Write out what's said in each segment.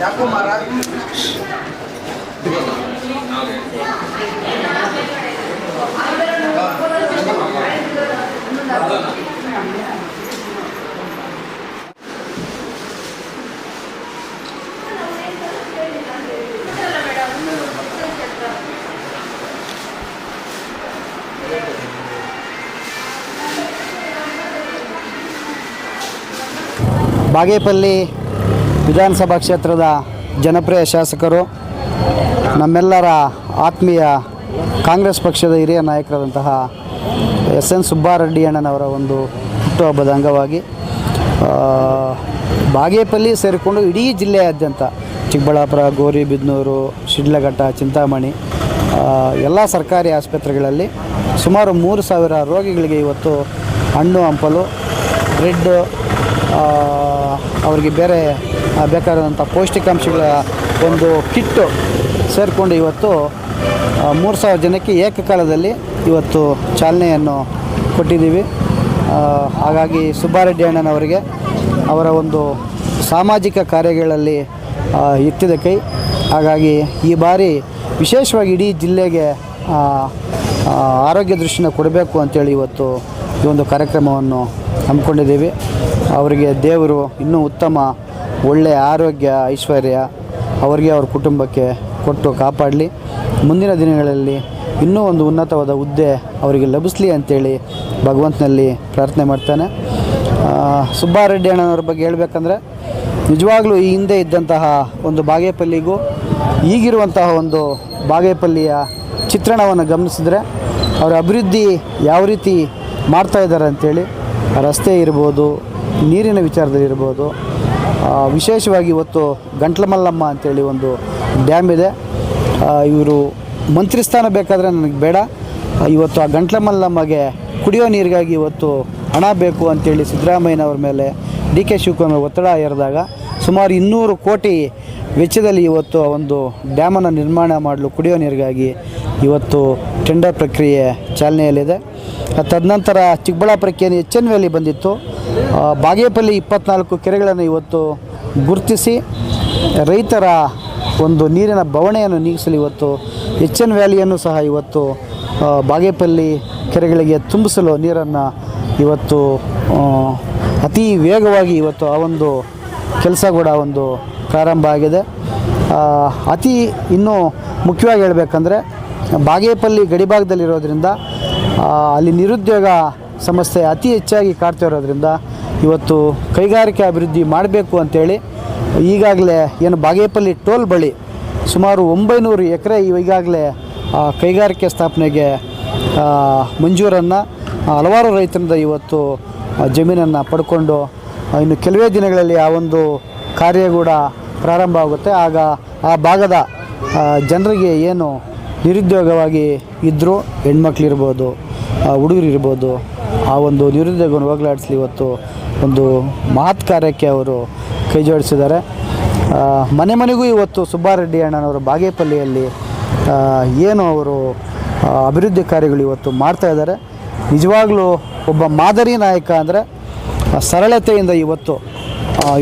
ಯಾಕೋ ಮಹಾರಾಜ್ ಬಾಗೇಪಲ್ಲಿ ವಿಧಾನಸಭಾ ಕ್ಷೇತ್ರದ ಜನಪ್ರಿಯ ಶಾಸಕರು, ನಮ್ಮೆಲ್ಲರ ಆತ್ಮೀಯ ಕಾಂಗ್ರೆಸ್ ಪಕ್ಷದ ಹಿರಿಯ ನಾಯಕರಾದಂತಹ ಎಸ್ ಎನ್ ಸುಬ್ಬಾರೆಡ್ಡಿ ಅಣ್ಣನವರ ಒಂದು ಹುಟ್ಟುಹಬ್ಬದ ಅಂಗವಾಗಿ ಬಾಗೇಪಲ್ಲಿ ಸೇರಿಕೊಂಡು ಇಡೀ ಜಿಲ್ಲೆಯಾದ್ಯಂತ ಚಿಕ್ಕಬಳ್ಳಾಪುರ ಗೌರಿಬಿದನೂರು ಶಿಡ್ಲಘಟ್ಟ, ಚಿಂತಾಮಣಿ ಎಲ್ಲ ಸರ್ಕಾರಿ ಆಸ್ಪತ್ರೆಗಳಲ್ಲಿ ಸುಮಾರು ಮೂರು ಸಾವಿರ ರೋಗಿಗಳಿಗೆ ಇವತ್ತು ಹಣ್ಣು, ಹಂಪಲು, ಬ್ರೆಡ್ಡು ಅವರಿಗೆ ಬೇರೆ ಬೇಕಾದಂಥ ಪೌಷ್ಟಿಕಾಂಶಗಳ ಒಂದು ಕಿಟ್ಟು ಸೇರಿಕೊಂಡು ಇವತ್ತು ಮೂರು ಸಾವಿರ ಜನಕ್ಕೆ ಏಕಕಾಲದಲ್ಲಿ ಇವತ್ತು ಚಾಲನೆಯನ್ನು ಕೊಟ್ಟಿದ್ದೀವಿ. ಹಾಗಾಗಿ ಸುಬ್ಬಾರೆಡ್ಡಿ ಅಣ್ಣನವರಿಗೆ ಅವರ ಒಂದು ಸಾಮಾಜಿಕ ಕಾರ್ಯಗಳಲ್ಲಿ ಎತ್ತಿದ ಕೈ. ಹಾಗಾಗಿ ಈ ಬಾರಿ ವಿಶೇಷವಾಗಿ ಇಡೀ ಜಿಲ್ಲೆಗೆ ಆರೋಗ್ಯ ದೃಷ್ಟಿನ ಕೊಡಬೇಕು ಅಂತೇಳಿ ಇವತ್ತು ಈ ಒಂದು ಕಾರ್ಯಕ್ರಮವನ್ನು ಹಮ್ಮಿಕೊಂಡಿದ್ದೀವಿ. ಅವರಿಗೆ ದೇವರು ಇನ್ನೂ ಉತ್ತಮ ಒಳ್ಳೆಯ ಆರೋಗ್ಯ, ಐಶ್ವರ್ಯ ಅವರಿಗೆ ಅವ್ರ ಕುಟುಂಬಕ್ಕೆ ಕೊಟ್ಟು ಕಾಪಾಡಲಿ. ಮುಂದಿನ ದಿನಗಳಲ್ಲಿ ಇನ್ನೂ ಒಂದು ಉನ್ನತವಾದ ಹುದ್ದೆ ಅವರಿಗೆ ಲಭಿಸಲಿ ಅಂತೇಳಿ ಭಗವಂತನಲ್ಲಿ ಪ್ರಾರ್ಥನೆ ಮಾಡ್ತಾನೆ. ಸುಬ್ಬಾರೆಡ್ಡಿ ಅಣ್ಣನವ್ರ ಬಗ್ಗೆ ಹೇಳಬೇಕಂದ್ರೆ ನಿಜವಾಗ್ಲೂ ಈ ಹಿಂದೆ ಇದ್ದಂತಹ ಒಂದು ಬಾಗೇಪಲ್ಲಿಗೂ ಈಗಿರುವಂತಹ ಒಂದು ಬಾಗೇಪಲ್ಲಿಯ ಚಿತ್ರಣವನ್ನು ಗಮನಿಸಿದ್ರೆ ಅವರ ಅಭಿವೃದ್ಧಿ ಯಾವ ರೀತಿ ಮಾಡ್ತಾ ಇದ್ದಾರೆ ಅಂಥೇಳಿ ರಸ್ತೆ ಇರ್ಬೋದು, ನೀರಿನ ವಿಚಾರದಲ್ಲಿ ಇರ್ಬೋದು ವಿಶೇಷವಾಗಿ ಇವತ್ತು ಗಂಟ್ಲಮಲ್ಲಮ್ಮ ಅಂತೇಳಿ ಒಂದು ಡ್ಯಾಮ್ ಇದೆ. ಇವರು ಮಂತ್ರಿ ಸ್ಥಾನ ಬೇಕಾದರೆ ನನಗೆ ಬೇಡ. ಇವತ್ತು ಆ ಗಂಟ್ಲಮಲ್ಲಮ್ಮಗೆ ಕುಡಿಯೋ ನೀರಿಗಾಗಿ ಇವತ್ತು ಹಣ ಬೇಕು ಅಂತೇಳಿ ಸಿದ್ದರಾಮಯ್ಯನವ್ರ ಮೇಲೆ ಡಿ ಕೆ ಶಿವಕುಮಾರ್ ಒತ್ತಡ ಏರಿದಾಗ ಸುಮಾರು ಇನ್ನೂರು ಕೋಟಿ ವೆಚ್ಚದಲ್ಲಿ ಇವತ್ತು ಒಂದು ಡ್ಯಾಮನ್ನು ನಿರ್ಮಾಣ ಮಾಡಲು ಕುಡಿಯೋ ನೀರಿಗಾಗಿ ಇವತ್ತು ಟೆಂಡರ್ ಪ್ರಕ್ರಿಯೆ ಚಾಲನೆಯಲ್ಲಿದೆ. ತದನಂತರ ಚಿಕ್ಕಬಳ್ಳಾಪುರಕ್ಕೆ ಏನು ಎಚ್ ಎನ್ ವ್ಯಾಲಿ ಬಂದಿತ್ತು ಬಾಗೇಪಲ್ಲಿ ಇಪ್ಪತ್ನಾಲ್ಕು ಕೆರೆಗಳನ್ನು ಇವತ್ತು ಗುರುತಿಸಿ, ರೈತರ ಒಂದು ನೀರಿನ ಬವಣೆಯನ್ನು ನೀಗಿಸಲು ಇವತ್ತು ಎಚ್ ಎನ್ ವ್ಯಾಲಿಯನ್ನು ಸಹ ಇವತ್ತು ಬಾಗೇಪಲ್ಲಿ ಕೆರೆಗಳಿಗೆ ತುಂಬಿಸಲು ನೀರನ್ನು ಇವತ್ತು ಅತಿ ವೇಗವಾಗಿ ಇವತ್ತು ಆ ಒಂದು ಕೆಲಸ ಕೂಡ ಒಂದು ಪ್ರಾರಂಭ ಆಗಿದೆ. ಅತಿ ಇನ್ನೂ ಮುಖ್ಯವಾಗಿ ಹೇಳಬೇಕಂದ್ರೆ ಬಾಗೇಪಲ್ಲಿ ಗಡಿಭಾಗದಲ್ಲಿರೋದ್ರಿಂದ ಅಲ್ಲಿ ನಿರುದ್ಯೋಗ ಸಮಸ್ಯೆ ಅತಿ ಹೆಚ್ಚಾಗಿ ಕಾಡ್ತಾ ಇರೋದ್ರಿಂದ ಇವತ್ತು ಕೈಗಾರಿಕೆ ಅಭಿವೃದ್ಧಿ ಮಾಡಬೇಕು ಅಂತೇಳಿ ಈಗಾಗಲೇ ಏನು ಬಾಗೇಪಲ್ಲಿ ಟೋಲ್ ಬಳಿ ಸುಮಾರು ಒಂಬೈನೂರು ಎಕರೆ ಈಗಾಗಲೇ ಕೈಗಾರಿಕೆ ಸ್ಥಾಪನೆಗೆ ಮಂಜೂರನ್ನು ಹಲವಾರು ರೈತರಿಂದ ಇವತ್ತು ಜಮೀನನ್ನು ಪಡ್ಕೊಂಡು ಇನ್ನು ಕೆಲವೇ ದಿನಗಳಲ್ಲಿ ಆ ಒಂದು ಕಾರ್ಯ ಕೂಡ ಪ್ರಾರಂಭ ಆಗುತ್ತೆ. ಆಗ ಆ ಭಾಗದ ಜನರಿಗೆ ಏನು ನಿರುದ್ಯೋಗವಾಗಿ ಇದ್ದರೂ ಹೆಣ್ಮಕ್ಳಿರ್ಬೋದು ಹುಡುಗರು ಇರ್ಬೋದು ಆ ಒಂದು ನಿರುದ್ಯೋಗವನ್ನು ಹೋಗಲಾಡಿಸಲಿ ಇವತ್ತು ಒಂದು ಮಹತ್ ಕಾರ್ಯಕ್ಕೆ ಅವರು ಕೈ ಜೋಡಿಸಿದ್ದಾರೆ. ಮನೆ ಮನೆಗೂ ಇವತ್ತು ಸುಬ್ಬಾರೆಡ್ಡಿ ಅಣ್ಣನವರು ಬಾಗೇಪಲ್ಲಿಯಲ್ಲಿ ಏನು ಅವರು ಅಭಿವೃದ್ಧಿ ಕಾರ್ಯಗಳು ಇವತ್ತು ಮಾಡ್ತಾ ಇದ್ದಾರೆ. ನಿಜವಾಗ್ಲೂ ಒಬ್ಬ ಮಾದರಿ ನಾಯಕ ಅಂದರೆ ಸರಳತೆಯಿಂದ ಇವತ್ತು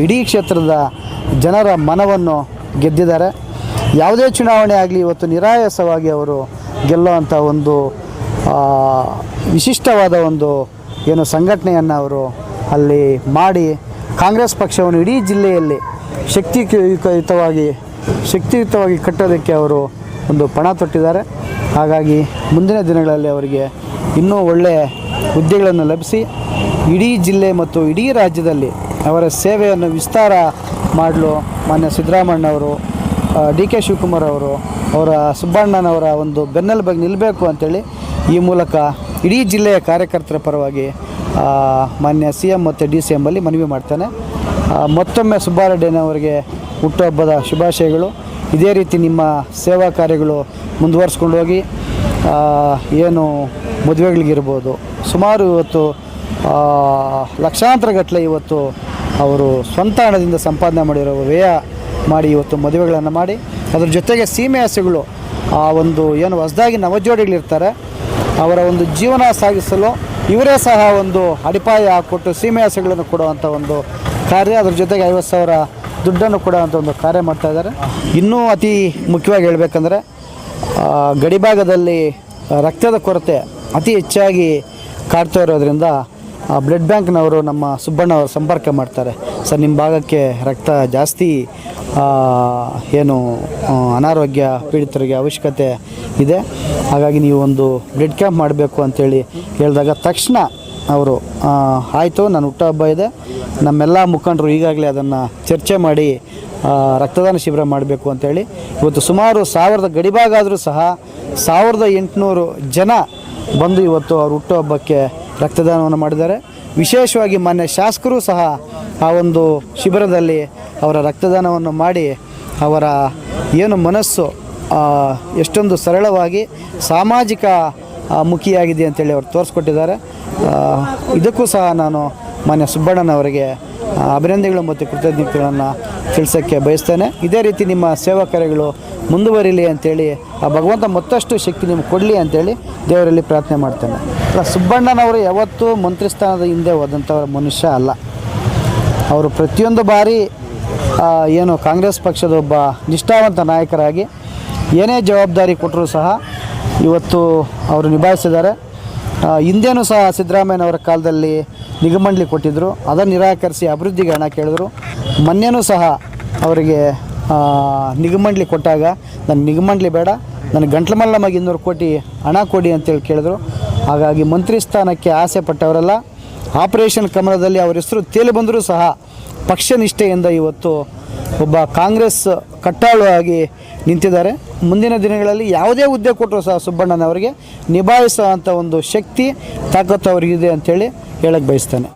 ಇಡೀ ಕ್ಷೇತ್ರದ ಜನರ ಮನವನ್ನು ಗೆದ್ದಿದ್ದಾರೆ. ಯಾವುದೇ ಚುನಾವಣೆ ಆಗಲಿ, ಇವತ್ತು ನಿರಾಯಾಸವಾಗಿ ಅವರು ಗೆಲ್ಲುವಂಥ ಒಂದು ವಿಶಿಷ್ಟವಾದ ಒಂದು ಏನು ಸಂಘಟನೆಯನ್ನು ಅವರು ಅಲ್ಲಿ ಮಾಡಿ ಕಾಂಗ್ರೆಸ್ ಪಕ್ಷವನ್ನು ಇಡೀ ಜಿಲ್ಲೆಯಲ್ಲಿ ಶಕ್ತಿಯುತವಾಗಿ ಶಕ್ತಿಯುತವಾಗಿ ಕಟ್ಟೋದಕ್ಕೆ ಅವರು ಒಂದು ಪಣ ತೊಟ್ಟಿದ್ದಾರೆ. ಹಾಗಾಗಿ ಮುಂದಿನ ದಿನಗಳಲ್ಲಿ ಅವರಿಗೆ ಇನ್ನೂ ಒಳ್ಳೆಯ ಹುದ್ದೆಗಳನ್ನು ಲಭಿಸಿ ಇಡೀ ಜಿಲ್ಲೆ ಮತ್ತು ಇಡೀ ರಾಜ್ಯದಲ್ಲಿ ಅವರ ಸೇವೆಯನ್ನು ವಿಸ್ತಾರ ಮಾಡಲು ಮಾನ್ಯ ಸಿದ್ದರಾಮಣ್ಣವರು ಡಿ ಕೆ ಶಿವಕುಮಾರ್ ಅವರು, ಅವರ ಸುಬ್ಬಣ್ಣನವರ ಒಂದು ಬೆನ್ನೆಲುಬಾಗಿ ನಿಲ್ಲಬೇಕು ಅಂತೇಳಿ ಈ ಮೂಲಕ ಇಡೀ ಜಿಲ್ಲೆಯ ಕಾರ್ಯಕರ್ತರ ಪರವಾಗಿ ಮಾನ್ಯ ಸಿ ಎಂ ಮತ್ತು ಡಿ ಸಿ ಎಮ್ಮಲ್ಲಿ ಮನವಿ ಮಾಡ್ತಾನೆ. ಮತ್ತೊಮ್ಮೆ ಸುಬ್ಬಾರೆಡ್ಡಿನವರಿಗೆ ಹುಟ್ಟುಹಬ್ಬದ ಶುಭಾಶಯಗಳು. ಇದೇ ರೀತಿ ನಿಮ್ಮ ಸೇವಾ ಕಾರ್ಯಗಳು ಮುಂದುವರಿಸ್ಕೊಂಡು ಹೋಗಿ ಏನು ಮದುವೆಗಳಿಗಿರ್ಬೋದು ಸುಮಾರು ಇವತ್ತು ಲಕ್ಷಾಂತರ ಗಟ್ಟಲೆ ಇವತ್ತು ಅವರು ಸ್ವಂತ ಹಣದಿಂದ ಸಂಪಾದನೆ ಮಾಡಿರೋ ವ್ಯಯ ಮಾಡಿ, ಇವತ್ತು ಮದುವೆಗಳನ್ನು ಮಾಡಿ. ಅದ್ರ ಜೊತೆಗೆ ಸೀಮೆ ಹಸುಗಳು ಆ ಒಂದು ಏನು ಹೊಸದಾಗಿ ನವಜೋಡಿಗಳಿರ್ತಾರೆ, ಅವರ ಒಂದು ಜೀವನ ಸಾಗಿಸಲು ಇವರೇ ಸಹ ಒಂದು ಅಡಿಪಾಯ ಕೊಟ್ಟು ಸೀಮೆ ಹಸುಗಳನ್ನು ಕೊಡುವಂಥ ಒಂದು ಕಾರ್ಯ, ಅದ್ರ ಜೊತೆಗೆ ಐವತ್ತು ಸಾವಿರ ದುಡ್ಡನ್ನು ಕೊಡುವಂಥ ಒಂದು ಕಾರ್ಯ ಮಾಡ್ತಾ ಇದ್ದಾರೆ. ಇನ್ನೂ ಅತಿ ಮುಖ್ಯವಾಗಿ ಹೇಳಬೇಕಂದ್ರೆ ಗಡಿಭಾಗದಲ್ಲಿ ರಕ್ತದ ಕೊರತೆ ಅತಿ ಹೆಚ್ಚಾಗಿ ಕಾಡ್ತಾ ಇರೋದ್ರಿಂದ ಬ್ಲಡ್ ಬ್ಯಾಂಕ್ನವರು ನಮ್ಮ ಸುಬ್ಬಣ್ಣ ಅವರು ಸಂಪರ್ಕ ಮಾಡ್ತಾರೆ. ಸರ್, ನಿಮ್ಮ ಭಾಗಕ್ಕೆ ರಕ್ತ ಜಾಸ್ತಿ ಏನು ಅನಾರೋಗ್ಯ ಪೀಡಿತರಿಗೆ ಅವಶ್ಯಕತೆ ಇದೆ. ಹಾಗಾಗಿ ನೀವು ಒಂದು ಬ್ಲಡ್ ಕ್ಯಾಂಪ್ ಮಾಡಬೇಕು ಅಂತೇಳಿ ಹೇಳಿದಾಗ ತಕ್ಷಣ ಅವರು ಆಯಿತು ನನ್ನ ಹುಟ್ಟುಹಬ್ಬ ಇದೆ. ನಮ್ಮೆಲ್ಲ ಮುಖಂಡರು ಈಗಾಗಲೇ ಅದನ್ನು ಚರ್ಚೆ ಮಾಡಿ ರಕ್ತದಾನ ಶಿಬಿರ ಮಾಡಬೇಕು ಅಂತೇಳಿ. ಇವತ್ತು ಸುಮಾರು ಸಾವಿರದ ಗಡಿಭಾಗ ಆದರೂ ಸಹ ಸಾವಿರದ ಎಂಟುನೂರು ಜನ ಬಂದು ಇವತ್ತು ಅವ್ರ ಹುಟ್ಟುಹಬ್ಬಕ್ಕೆ ರಕ್ತದಾನವನ್ನು ಮಾಡಿದ್ದಾರೆ. ವಿಶೇಷವಾಗಿ ಮಾನ್ಯ ಶಾಸಕರು ಸಹ ಆ ಒಂದು ಶಿಬಿರದಲ್ಲಿ ಅವರ ರಕ್ತದಾನವನ್ನು ಮಾಡಿ ಅವರ ಏನು ಮನಸ್ಸು ಎಷ್ಟೊಂದು ಸರಳವಾಗಿ ಸಾಮಾಜಿಕ ಮುಖಿಯಾಗಿದೆ ಅಂತೇಳಿ ಅವರು ತೋರಿಸ್ಕೊಟ್ಟಿದ್ದಾರೆ. ಇದಕ್ಕೂ ಸಹ ನಾನು ಮಾನ್ಯ ಸುಬ್ಬಣ್ಣನವರಿಗೆ ಅಭಿನಂದನೆಗಳು ಮತ್ತು ಕೃತಜ್ಞತೆಗಳನ್ನು ತಿಳಿಸೋಕ್ಕೆ ಬಯಸ್ತೇನೆ. ಇದೇ ರೀತಿ ನಿಮ್ಮ ಸೇವಾ ಕಾರ್ಯಗಳು ಮುಂದುವರಿಲಿ ಅಂತೇಳಿ, ಆ ಭಗವಂತ ಮತ್ತಷ್ಟು ಶಕ್ತಿ ನಿಮ್ಗೆ ಕೊಡಲಿ ಅಂತೇಳಿ ದೇವರಲ್ಲಿ ಪ್ರಾರ್ಥನೆ ಮಾಡ್ತೇನೆ. ಅಲ್ಲ, ಸುಬ್ಬಣ್ಣನವರು ಯಾವತ್ತೂ ಮಂತ್ರಿ ಸ್ಥಾನದ ಹಿಂದೆ ಹೋದಂಥವ್ರ ಮನುಷ್ಯ ಅಲ್ಲ. ಅವರು ಪ್ರತಿಯೊಂದು ಬಾರಿ ಏನು ಕಾಂಗ್ರೆಸ್ ಪಕ್ಷದ ಒಬ್ಬ ನಿಷ್ಠಾವಂತ ನಾಯಕರಾಗಿ, ಏನೇ ಜವಾಬ್ದಾರಿ ಕೊಟ್ಟರೂ ಸಹ ಇವತ್ತು ಅವರು ನಿಭಾಯಿಸಿದ್ದಾರೆ. ಹಿಂದೆನೂ ಸಹ ಸಿದ್ದರಾಮಯ್ಯನವರ ಕಾಲದಲ್ಲಿ ನಿಗಮಂಡಲಿ ಕೊಟ್ಟಿದ್ದರು ಅದನ್ನು ನಿರಾಕರಿಸಿ ಅಭಿವೃದ್ಧಿಗೆ ಹಣ ಕೇಳಿದ್ರು. ಮೊನ್ನೆನೂ ಸಹ ಅವರಿಗೆ ನಿಗಮಂಡಲಿ ಕೊಟ್ಟಾಗ ನನ್ನ ನಿಗಮಂಡಲಿ ಬೇಡ ನನಗೆ ಗಂಟ್ಲಮಲ್ಲಮಗೆ ಇನ್ನೂರು ಕೋಟಿ ಹಣ ಕೊಡಿ ಅಂತೇಳಿ ಕೇಳಿದ್ರು. ಹಾಗಾಗಿ ಮಂತ್ರಿ ಸ್ಥಾನಕ್ಕೆ ಆಸೆ ಪಟ್ಟವರೆಲ್ಲ, ಆಪರೇಷನ್ ಕಮಲದಲ್ಲಿ ಅವರ ಹೆಸರು ತೇಲಿ ಬಂದರೂ ಸಹ ಪಕ್ಷ ನಿಷ್ಠೆಯಿಂದ ಇವತ್ತು ಒಬ್ಬ ಕಾಂಗ್ರೆಸ್ ಕಟ್ಟಾಳು ಆಗಿ ನಿಂತಿದ್ದಾರೆ. ಮುಂದಿನ ದಿನಗಳಲ್ಲಿ ಯಾವುದೇ ಹುದ್ದೆ ಕೊಟ್ಟರು ಸಹ ಸುಬ್ಬಣ್ಣನವರಿಗೆ ನಿಭಾಯಿಸುವಂಥ ಒಂದು ಶಕ್ತಿ ತಾಕತ್ತು ಅವರಿಗಿದೆ ಅಂತೇಳಿ ಹೇಳಕ್ಕೆ ಬಯಸ್ತೇನೆ.